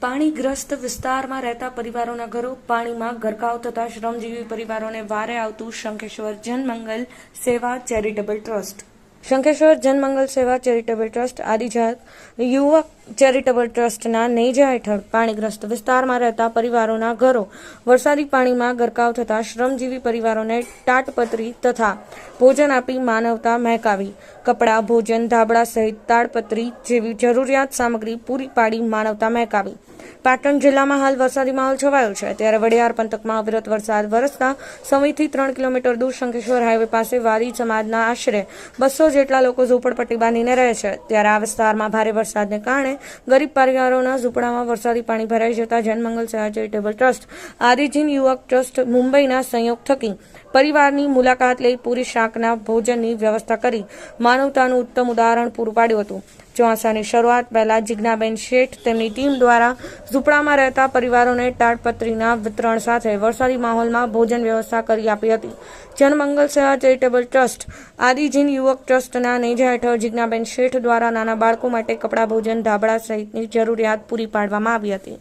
પાણીગ્રસ્ત વિસ્તારમાં રહેતા પરિવારોના ઘરો પાણીમાં ગરકાવ થતા શ્રમજીવી પરિવારોને વારે આવતું શંખેશ્વર જનમંગલ સેવા ચેરિટેબલ ટ્રસ્ટ. શંખેશ્વર જનમંગલ સેવા ચેરિટેબલ ટ્રસ્ટ આદિજાત યુવક ચેરિટેબલ ટ્રસ્ટના નેજા હેઠળ પાણીગ્રસ્ત વિસ્તારમાં રહેતા પરિવારોના ઘરો, વરસાદી પાણીમાં ગરકાવ થતા શ્રમજીવી પરિવારોને ટાટપત્રી તથા ભોજન આપી માનવતા મહેકાવી. કપડાં, ભોજન, ધાબળા સહિત તાડપત્રી જેવી જરૂરિયાત સામગ્રી પૂરી પાડી માનવતા મહેકાવી. પાટણ જિલ્લામાં હાલ વરસાદી માહોલ છવાયો છે. ત્યારે વડિયાર પંથકમાં અવિરત વરસાદ વરસતા સમયથી ત્રણ કિલોમીટર દૂર શંખેશ્વર હાઈવે પાસે વારી સમાજના આશરે બસો જેટલા લોકો ઝૂંપડપટ્ટી બાંધીને રહે છે. ત્યારે આ વિસ્તારમાં ભારે વરસાદને કારણે ગરીબ પરિવારોના ઝૂંપડામાં વરસાદી પાણી ભરાઈ જતા જનમંગલ સહાય ચેરિટેબલ ટ્રસ્ટ, આદિજીન યુવક ટ્રસ્ટ, મુંબઈના સંયોગ થકી પરિવારની મુલાકાત લઈ પૂરી શાકના ભોજનની વ્યવસ્થા કરી માનવતાનું ઉત્તમ ઉદાહરણ પૂરું પાડ્યું હતું. ચોમાસાની શરૂઆત પહેલા જિજ્ઞાબેન શેઠ તેમની ટીમ દ્વારા ઝૂંપડામાં રહેતા પરિવારોને તાડપત્રીના વિતરણ સાથે વરસાદી માહોલમાં ભોજન વ્યવસ્થા કરી આપી હતી. જનમંગલ સેવા ચેરિટેબલ ટ્રસ્ટ, આદિજીન યુવક ટ્રસ્ટના નેજા હેઠળ જિજ્ઞાબેન શેઠ દ્વારા નાના બાળકો માટે કપડાં ભોજન ધાબળા સહિતની જરૂરિયાત પૂરી પાડવામાં આવી હતી.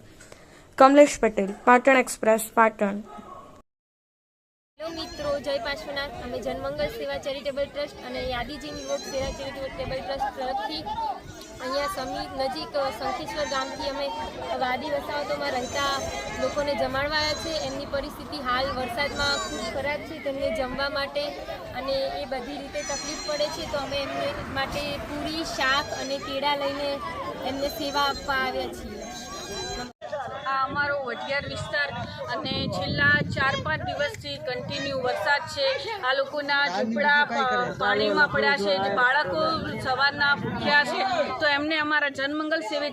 કમલેશ પટેલ, પાટણ એક્સપ્રેસ, પાટણ. હેલો મિત્રો જય પાર્શ્વનાથ. અમે જનમંગલ સેવા ચેરિટેબલ ટ્રસ્ટ અને યાદીજી યુવક સેવા ચેરિટેબલ ટ્રસ્ટ તરફથી અહીંયા સમી, નજીક શંખેશ્વર ગામથી અમે વાદી વસાહતોમાં રહેતા લોકોને જમાડવાયા છે. એમની પરિસ્થિતિ હાલ વરસાદમાં ખૂબ ખરાબ છે. તેમને જમવા માટે અને એ બધી રીતે તકલીફ પડે છે. તો અમે એમને માટે પૂરી શાક અને કેળા લઈને એમને સેવા આપવા આવ્યા છીએ. આ અમારો વઢિયાર વિસ્તાર અને છેલ્લા ચાર પાંચ દિવસથી કન્ટિન્યુ વરસાદ છે. આ લોકોના ઝૂંપડા પાણીમાં પડ્યા છે. બાળકો સવારના ભૂખ્યા છે. તો એમને અમારા જનમંગલ સેવે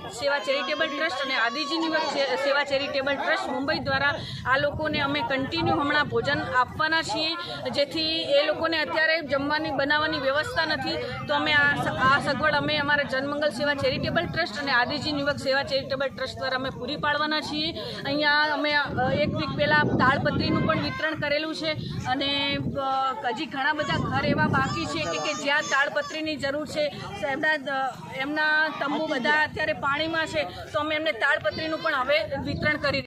ચેરિટેબલ ટ્રસ્ટ અને આદિજી યુવક સેવા ચેરિટેબલ ટ્રસ્ટ મુંબઈ દ્વારા આ લોકોને અમે કન્ટિન્યુ હમણાં ભોજન આપવાના છીએ. જેથી એ લોકોને અત્યારે જમવાની, બનાવવાની વ્યવસ્થા નથી. તો અમે આ સગવડ અમે અમારા જનમંગલ સેવા ચેરિટેબલ ટ્રસ્ટ અને આદિજી યુવક સેવા ચેરિટેબલ ટ્રસ્ટ દ્વારા અમે પૂરી પાડવાના છીએ. અહીંયા અમે એક વીક પહેલાં તાળપત્રીનું પણ વિતરણ કરેલું છે અને હજી ઘણા બધા ઘર એવા બાકી છે કે કે જ્યાં તાળપત્રીની જરૂર છે એમના એમના તંબુ બધા અત્યારે પાણીમાં છે તો અમે એમને તાળપત્રીનું પણ હવે વિતરણ કરી